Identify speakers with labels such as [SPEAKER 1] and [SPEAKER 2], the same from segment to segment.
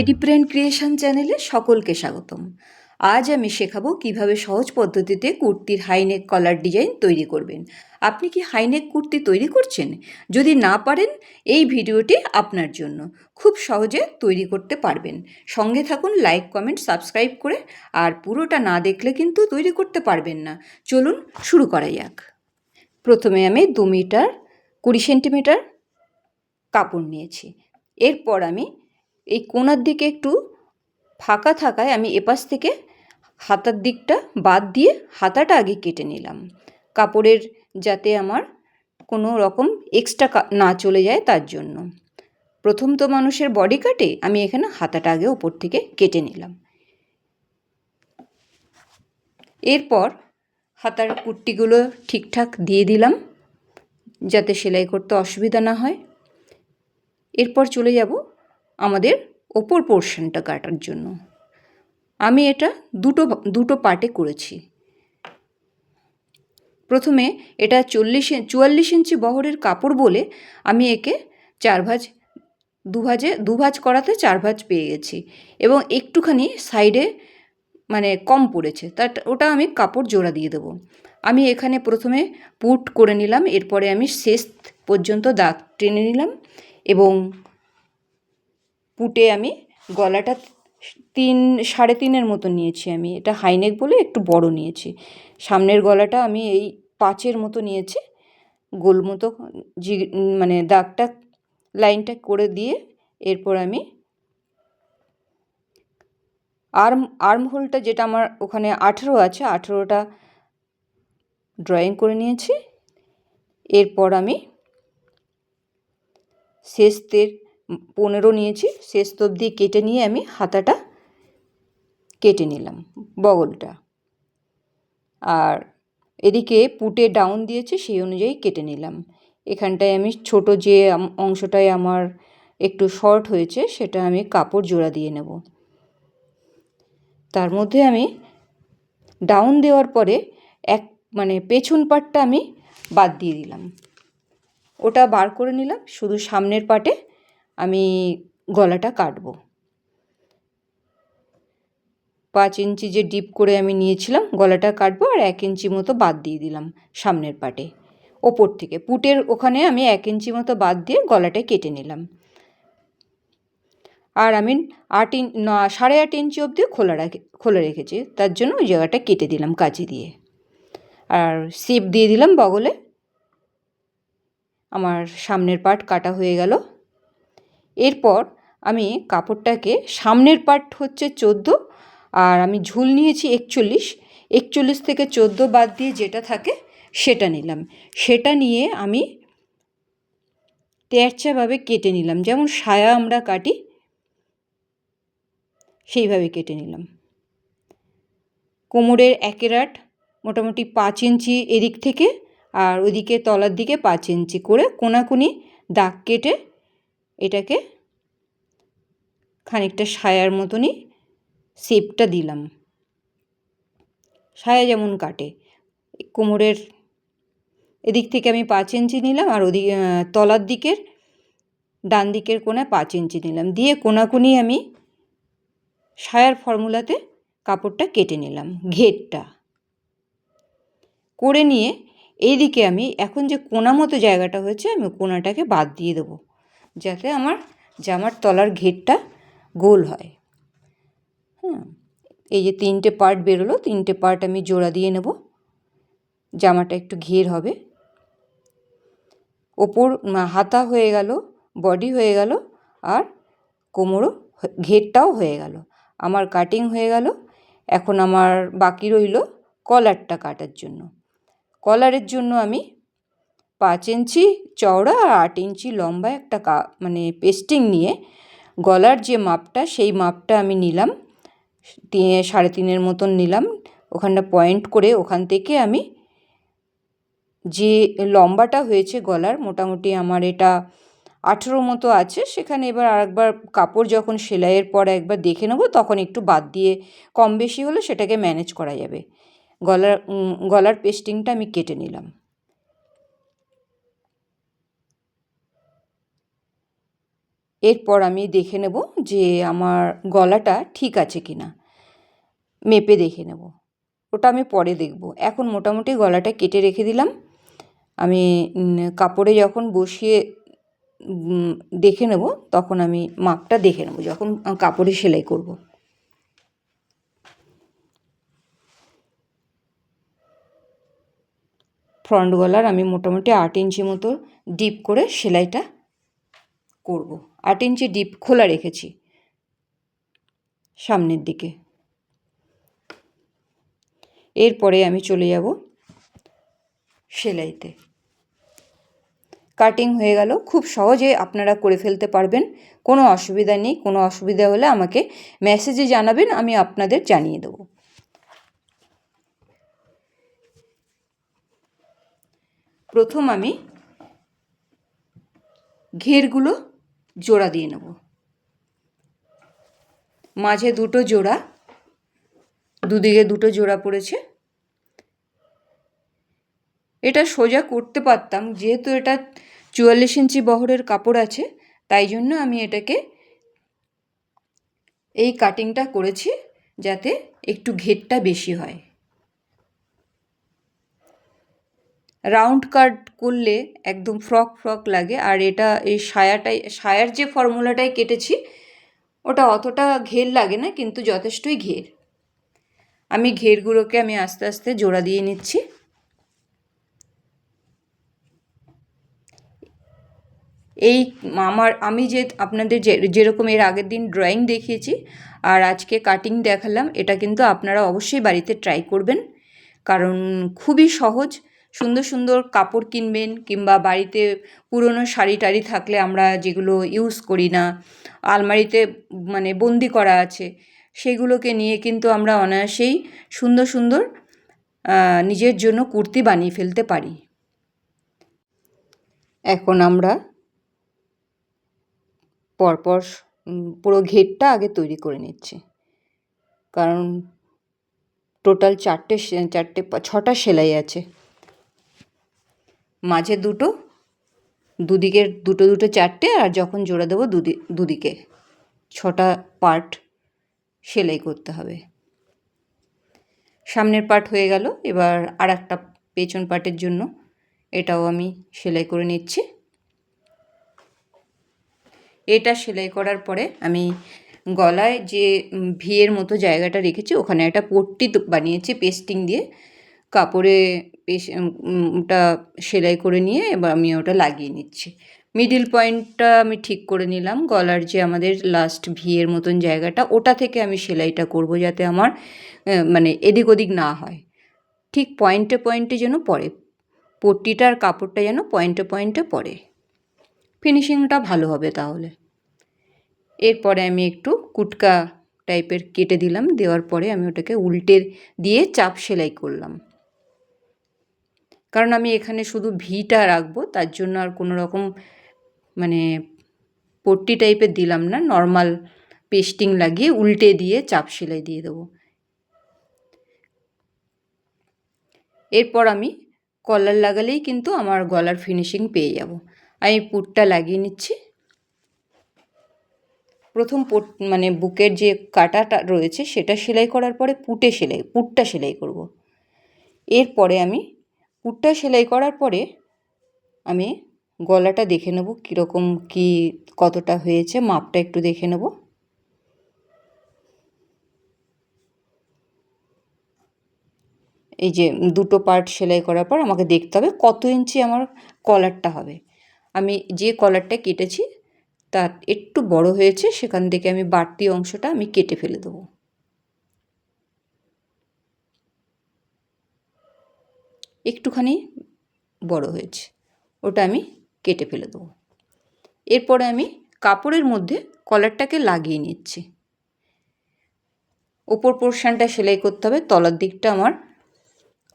[SPEAKER 1] এডি brain creation চ্যানেলে সকলকে স্বাগতম। আজ আমি শেখাবো কীভাবে সহজ পদ্ধতিতে কুর্তির হাইনেক কলার ডিজাইন তৈরি করবেন। আপনি কি হাইনেক কুর্তি তৈরি করছেন? যদি না পারেন, এই ভিডিওটি আপনার জন্য। খুব সহজে তৈরি করতে পারবেন। সঙ্গে থাকুন, লাইক, কমেন্ট, সাবস্ক্রাইব করে, আর পুরোটা না দেখলে কিন্তু তৈরি করতে পারবেন না। চলুন শুরু করা যাক। প্রথমে আমি দু মিটার, কুড়ি সেন্টিমিটার কাপড় নিয়েছি। এরপর আমি এই কোনার দিকে একটু ফাঁকা থাকায় আমি এপাশ থেকে হাতার দিকটা বাদ দিয়ে হাতাটা আগে কেটে নিলাম। কাপড়ের যাতে আমার কোনো রকম এক্সট্রা না চলে যায় তার জন্য। প্রথম তো মানুষের বডি কাটে, আমি এখানে হাতাটা আগে ওপর থেকে কেটে নিলাম। এরপর হাতার কুর্তিগুলো ঠিকঠাক দিয়ে দিলাম, যাতে সেলাই করতে অসুবিধা না হয়। এরপর চলে যাব আমাদের ওপর পোর্শনটা কাটার জন্য। আমি এটা দুটো দুটো পার্টে করেছি। প্রথমে এটা চল্লিশ চুয়াল্লিশ ইঞ্চি বহরের কাপড় বলে আমি একে চার ভাজ, দু ভাজে, দু ভাজ করাতে চার ভাজ পেয়ে গেছি এবং একটুখানি সাইডে মানে কম পড়েছে। তা, ওটা আমি কাপড় জোড়া দিয়ে দেবো। আমি এখানে প্রথমে পুট করে নিলাম, এরপরে আমি শেষ পর্যন্ত দাগ টেনে নিলাম এবং পুটে আমি গলাটা তিন, সাড়ে তিনের মতো নিয়েছি আমি। এটা হাইনেক বলে একটু বড় নিয়েছি। সামনের গলাটা আমি এই পাঁচের মতো নিয়েছি। গোল মতো জি মানে দাগটা, লাইনটা করে দিয়ে এরপর আমি আর্ম আর্ম হোলটা যেটা আমার ওখানে আঠেরো আছে, আঠেরোটা ড্রয়িং করে নিয়েছি। এরপর আমি শেষদের পনেরো নিয়েছি, শেষ অবধি কেটে নিয়ে আমি হাতাটা কেটে নিলাম, বগলটা। আর এদিকে পুটে ডাউন দিয়েছে, সেই অনুযায়ী কেটে নিলাম। এখানটায় আমি ছোট যে অংশটায় আমার একটু শর্ট হয়েছে, সেটা আমি কাপড় জোড়া দিয়ে নেব। তার মধ্যে আমি ডাউন দেওয়ার পরে এক মানে পেছন পাটটা আমি বাদ দিয়ে দিলাম। ওটা বার করে নিলাম, শুধু সামনের পাটে আমি গলাটা কাটবো। পাঁচ ইঞ্চি যে ডিপ করে আমি নিয়েছিলাম, গলাটা কাটবো আর এক ইঞ্চি মতো বাদ দিয়ে দিলাম সামনের পাটে। ওপর থেকে পুটের ওখানে আমি এক ইঞ্চি মতো বাদ দিয়ে গলাটা কেটে নিলাম। আর আমি আট ইন সাড়ে আট ইঞ্চি অবধি খোলা রাখে, খোলা রেখেছি, তার জন্য ওই জায়গাটা কেটে দিলাম কাঁচি দিয়ে। আর সিপ দিয়ে দিলাম বগলে। আমার সামনের পাট কাটা হয়ে গেল। এরপর আমি কাপড়টাকে সামনের পার্ট হচ্ছে চোদ্দ আর আমি ঝুল নিয়েছি একচল্লিশ। একচল্লিশ থেকে চোদ্দ বাদ দিয়ে যেটা থাকে সেটা নিলাম। সেটা নিয়ে আমি তেরচাভাবে কেটে নিলাম। যেমন সায়া আমরা কাটি, সেইভাবে কেটে নিলাম। কোমরের একেরাট মোটামুটি পাঁচ ইঞ্চি এদিক থেকে আর ওদিকে তলার দিকে পাঁচ ইঞ্চি করে কোনাকুনি দাগ কেটে এটাকে খানিকটা সায়ার মতনই শেপটা দিলাম। সায়া যেমন কাটে। কোমরের এদিক থেকে আমি পাঁচ ইঞ্চি নিলাম আর ওদিকে তলার দিকের ডান দিকের কোনায় পাঁচ ইঞ্চি নিলাম। দিয়ে কোনাকুনি আমি সায়ার ফর্মুলাতে কাপড়টা কেটে নিলাম, ঘেরটা। করে নিয়ে এইদিকে আমি এখন যে কোনা মতো জায়গাটা হয়েছে, আমি কোনাটাকে বাদ দিয়ে দেবো। যাতে আমার জামার তলার ঘেরটা গোল হয়। হ্যাঁ এই যে তিনটে পার্ট বেরোলো, তিনটে পার্ট আমি জোড়া দিয়ে নেব। জামাটা একটু ঘের হবে। ওপর হাতা হয়ে গেল বডি হয়ে গেল, আর কোমরও ঘেরটাও হয়ে গেল। আমার কাটিং হয়ে গেল। এখন আমার বাকি রইল কলারটা কাটার জন্য। কলারের জন্য আমি পাঁচ ইঞ্চি চওড়া আর আট ইঞ্চি লম্বা একটা কা মানে পেস্টিং নিয়ে গলার যে মাপটা, সেই মাপটা আমি নিলাম। সাড়ে তিনের মতন নিলাম। ওখানটা পয়েন্ট করে ওখান থেকে আমি যে লম্বাটা হয়েছে গলার, মোটামুটি আমার এটা আঠেরো মতো আছে। সেখানে এবার আরেকবার কাপড় যখন সেলাইয়ের পর একবার দেখে নেব, তখন একটু বাদ দিয়ে কম বেশি হলে সেটাকে ম্যানেজ করা যাবে। গলার গলার পেস্টিংটা আমি কেটে নিলাম। এরপর আমি দেখে নেব যে আমার গলাটা ঠিক আছে কি না মেপে দেখে নেব। ওটা আমি পরে দেখব। এখন মোটামুটি গলাটা কেটে রেখে দিলাম। আমি কাপড়ে যখন বসিয়ে দেখে নেব, তখন আমি মাপটা দেখে নেব, যখন কাপড়ে সেলাই করব। ফ্রন্ট গলার আমি মোটামুটি আট ইঞ্চি মতো ডিপ করে সেলাইটা করব। আট ইঞ্চি ডিপ খোলা রেখেছি। সামনের দিকে। এরপরে আমি চলে যাব সেলাইতে। কাটিং হয়ে গেল। খুব সহজে আপনারা করে ফেলতে পারবেন। কোনো অসুবিধা নেই। কোনো অসুবিধা হলে আমাকে মেসেজে জানাবেন, আমি আপনাদের জানিয়ে দেবো। প্রথম আমি ঘেরগুলো জোড়া দিয়ে নেব। মাঝে দুটো জোড়া, দুদিকে দুটো জোড়া পড়েছে। এটা সোজা করতে পারতাম, যেহেতু এটা চুয়াল্লিশ ইঞ্চি বহরের কাপড় আছে, তাই জন্য আমি এটাকে এই কাটিংটা করেছি যাতে একটু ঘেরটা বেশি হয়। রাউন্ড কাট করলে একদম ফ্রক ফ্রক লাগে। আর এটা এই সায়াটাই, সায়ার যে ফর্মুলাটাই কেটেছি, ওটা অতটা ঘের লাগে না, কিন্তু যথেষ্টই ঘের। আমি ঘেরগুলোকে আমি আস্তে আস্তে জোড়া দিয়ে নিচ্ছি। এই আমার, আমি যে আপনাদের যে, যেরকম এর আগের দিন ড্রয়িং দেখিয়েছি আর আজকে কাটিং দেখালাম, এটা কিন্তু আপনারা অবশ্যই বাড়িতে ট্রাই করবেন। কারণ খুবই সহজ সুন্দর সুন্দর কাপড় কিনবেন কিংবা বাড়িতে পুরনো শাড়ি টাড়ি থাকলে আমরা যেগুলো ইউজ করি না, আলমারিতে মানে বন্দি করা আছে, সেগুলোকে নিয়ে কিন্তু আমরা অনায়াসেই সুন্দর সুন্দর নিজের জন্য কুর্তি বানিয়ে ফেলতে পারি। এখন আমরা পরপর পুরো ঘেরটা আগে তৈরি করে নিচ্ছি। কারণ টোটাল চারটে চারটে, ছটা সেলাই আছে। মাঝে দুটো দুদিকের দুটো দুটো চারটে আর যখন জোড়া দেবো দুদি, দুদিকে। ছটা পার্ট সেলাই করতে হবে। সামনের পার্ট হয়ে গেল, এবার আর একটা পেছন পার্টের জন্য এটাও আমি সেলাই করে নিচ্ছি। এটা সেলাই করার পরে আমি গলায় যে ভিয়ের মতো জায়গাটা রেখেছি, ওখানে একটা পট্টি বানিয়েছি পেস্টিং দিয়ে। কাপড়ে ওটা সেলাই করে নিয়ে এবার আমি ওটা লাগিয়ে নিচ্ছি। মিডিল পয়েন্টটা আমি ঠিক করে নিলাম। গলার যে আমাদের লাস্ট ভিয়ের মতন জায়গাটা, ওটা থেকে আমি সেলাইটা করব যাতে আমার মানে এদিক ওদিক না হয়। ঠিক পয়েন্টে পয়েন্টে যেন পড়ে। পট্টিটার কাপড়টা যেন পয়েন্টে পয়েন্টে পড়ে। ফিনিশিংটা ভালো হবে তাহলে। এরপরে আমি একটু কুটকা টাইপের কেটে দিলাম। দেওয়ার পরে আমি ওটাকে উল্টে দিয়ে চাপ সেলাই করলাম। কারণ আমি এখানে শুধু ভিটা রাখব, তার জন্য আর কোনো রকম মানে পট্টি টাইপের দিলাম না, নর্মাল পেস্টিং লাগিয়ে উল্টে দিয়ে চাপ সেলাই দিয়ে দেবো। এরপর আমি কলার লাগালেই কিন্তু আমার গলার ফিনিশিং পেয়ে যাব। আমি পুটটা লাগিয়ে নিচ্ছি। প্রথম পুট মানে বুকের যে কাটাটা রয়েছে, সেটা সেলাই করার পরে পুটে সেলাই, পুটটা সেলাই করব। এরপরে আমি পুটটা সেলাই করার পরে আমি গলাটা দেখে নেব কীরকম কী, কতটা হয়েছে, মাপটা একটু দেখে নেব। এই যে দুটো পার্ট সেলাই করার পর আমাকে দেখতে হবে কত ইঞ্চি আমার কলারটা হবে। আমি যে কলারটা কেটেছি, তার একটু বড় হয়েছে, সেখান থেকে আমি বাড়তি অংশটা আমি কেটে ফেলে দেবো। একটুখানি বড় হয়েছে। ওটা আমি কেটে ফেলে দেবো। এরপরে আমি কাপড়ের মধ্যে কলারটাকে লাগিয়ে নিচ্ছি। ওপর পোর্শানটা সেলাই করতে হবে, তলার দিকটা আমার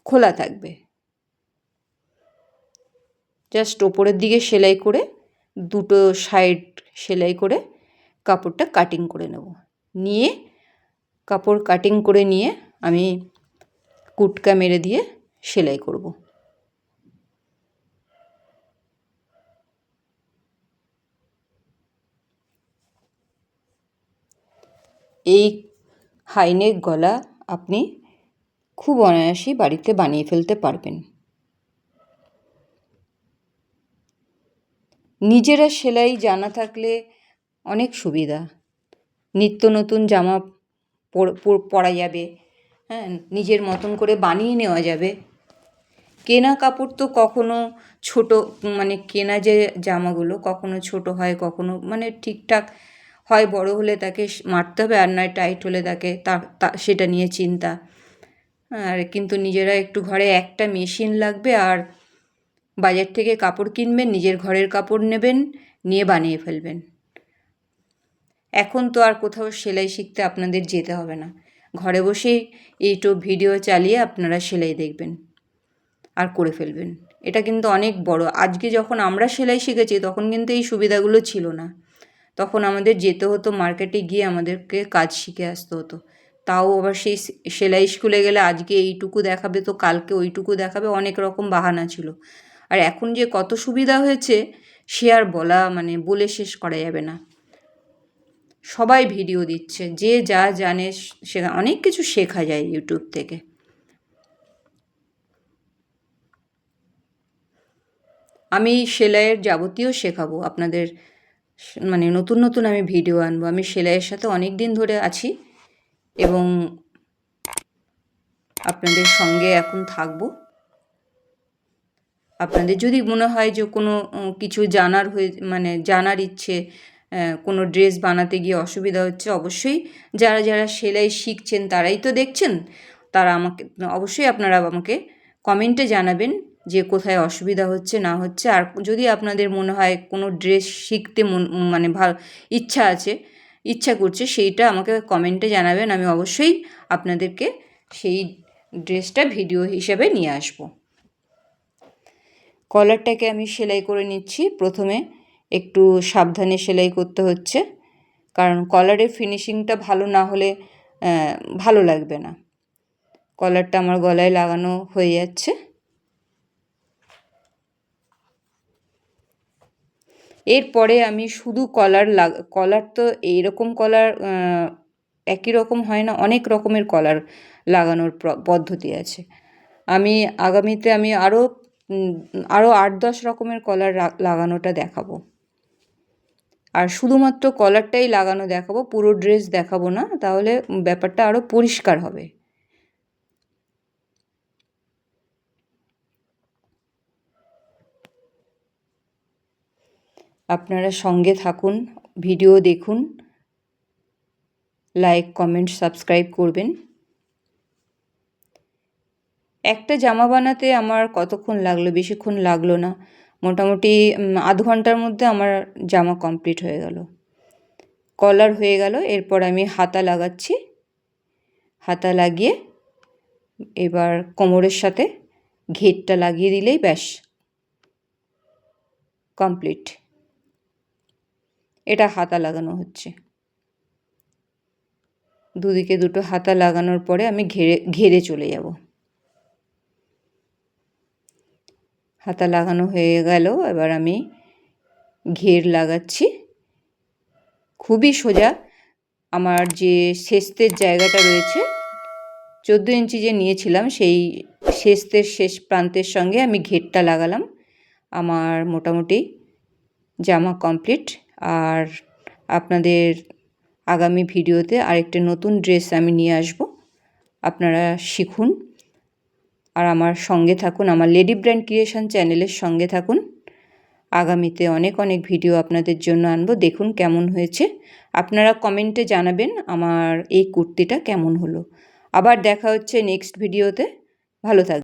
[SPEAKER 1] খোলা থাকবে। জাস্ট ওপরের দিকে সেলাই করে, দুটো সাইড সেলাই করে কাপড়টা কাটিং করে নেব। নিয়ে কাপড় কাটিং করে নিয়ে আমি কুটকা মেরে দিয়ে সেলাই করব। এই হাইনেক গলা আপনি খুব অনায়াসেই বাড়িতে বানিয়ে ফেলতে পারবেন। নিজেরা সেলাই জানা থাকলে অনেক সুবিধা। নিত্য নতুন জামা পরা যাবে হ্যাঁ নিজের মতন করে বানিয়ে নেওয়া যাবে। কেনা কাপড় তো কখনো ছোটো মানে কেনা যে জামাগুলো কখনো ছোটো হয়, কখনো মানে ঠিকঠাক হয়, বড় হলে তাকে মারতে হবে আর নয় টাইট হলে তাকে তা সেটা নিয়ে চিন্তা। আর কিন্তু নিজেরা একটু ঘরে একটা মেশিন লাগবে আর বাজার থেকে কাপড় কিনবেন, নিজের ঘরের কাপড় নেবেন, নিয়ে বানিয়ে ফেলবেন। এখন তো আর কোথাও সেলাই শিখতে আপনাদের যেতে হবে না। ঘরে বসেই ইউটিউব ভিডিও চালিয়ে আপনারা সেলাই দেখবেন। আর করে ফেলবেন। এটা কিন্তু অনেক বড়। আজকে যখন আমরা সেলাই শিখেছি, তখন কিন্তু এই সুবিধাগুলো ছিল না। তখন আমাদের যেতে হতো মার্কেটে গিয়ে আমাদেরকে কাজ শিখে আসতে হতো। তাও আবার সেই সেলাই স্কুলে গেলে আজকে এইটুকু দেখাবে তো কালকে ওইটুকু দেখাবে, অনেক রকম বাহানা ছিল। আর এখন যে কত সুবিধা হয়েছে, সে আর বলা মানে বলে শেষ করা যাবে না। সবাই ভিডিও দিচ্ছে, যে যা জানে সে, অনেক কিছু শেখা যায় ইউটিউব থেকে। আমি সেলাইয়ের যাবতীয় শেখাবো। আপনাদের মানে নতুন নতুন আমি ভিডিও আনব। আমি সেলাইয়ের সাথে অনেক দিন ধরে আছি এবং আপনাদের সঙ্গে এখন থাকব। আপনাদের যদি মনে হয় যে কোনো কিছু জানার হয়ে মানে জানার ইচ্ছে কোনো ড্রেস বানাতে গিয়ে অসুবিধা হচ্ছে, অবশ্যই যারা যারা সেলাই শিখছেন তারাই তো দেখছেন, তারা আমাকে, অবশ্যই আপনারা আমাকে কমেন্টে জানাবেন। যে কোথায় অসুবিধা হচ্ছে, না হচ্ছে। আর যদি আপনাদের মনে হয় কোনো ড্রেস শিখতে মন ভালো, ইচ্ছা আছে, ইচ্ছা করছে, সেইটা আমাকে কমেন্টে জানাবেন। আমি অবশ্যই আপনাদেরকে সেই ড্রেসটা ভিডিও হিসাবে নিয়ে আসব। কলারটাকে আমি সেলাই করে নিচ্ছি। প্রথমে একটু সাবধানে সেলাই করতে হচ্ছে। কারণ কলারের ফিনিশিংটা ভালো না হলে ভালো লাগবে না। কলারটা আমার গলায় লাগানো হয়ে যাচ্ছে। এরপরে আমি শুধু কলার লাগ কলার তো এইরকম কলার একই রকম হয় না, অনেক রকমের কলার লাগানোর পদ্ধতি আছে। আমি আগামীতে আমি আরও আরও আট দশ রকমের কলার লাগানোটা দেখাবো। আর শুধুমাত্র কলারটাই লাগানো দেখাবো, পুরো ড্রেস দেখাবো না, তাহলে ব্যাপারটা আরও পরিষ্কার হবে। আপনারা সঙ্গে থাকুন, ভিডিও দেখুন লাইক কমেন্ট সাবস্ক্রাইব করবেন। একটা জামা বানাতে আমার কতক্ষণ লাগল? বেশিক্ষণ লাগল না। মোটামুটি আধ ঘণ্টার মধ্যে আমার জামা কমপ্লিট হয়ে গেল। কলার হয়ে গেল। এরপর আমি হাতা লাগাচ্ছি। হাতা লাগিয়ে এবার কোমরের সাথে ঘেরটা লাগিয়ে দিলেই ব্যাস কমপ্লিট এটা হাতা লাগানো হচ্ছে। দুদিকে দুটো হাতা লাগানোর পরে আমি ঘেরে ঘেরে চলে যাব। হাতা লাগানো হয়ে গেল, এবার আমি ঘের লাগাচ্ছি। খুবই সোজা। আমার যে শেস্তের জায়গাটা রয়েছে, চোদ্দ ইঞ্চি যে নিয়েছিলাম, সেই শেস্তের শেষ প্রান্তের সঙ্গে আমি ঘেরটা লাগালাম। আমার মোটামুটি জামা কমপ্লিট। আর আপনাদের আগামী ভিডিওতে আরেকটা নতুন ড্রেস আমি নিয়ে আসব। আপনারা শিখুন। আর আমার সঙ্গে থাকুন, আমার লেডি ব্র্যান্ড ক্রিয়েশন চ্যানেলের সঙ্গে থাকুন। আগামীতে অনেক অনেক ভিডিও আপনাদের জন্য আনব। দেখুন কেমন হয়েছে। আপনারা কমেন্টে জানাবেন আমার এই কুর্তিটা কেমন হলো। আবার দেখা হচ্ছে নেক্সট ভিডিওতে। ভালো থাকবে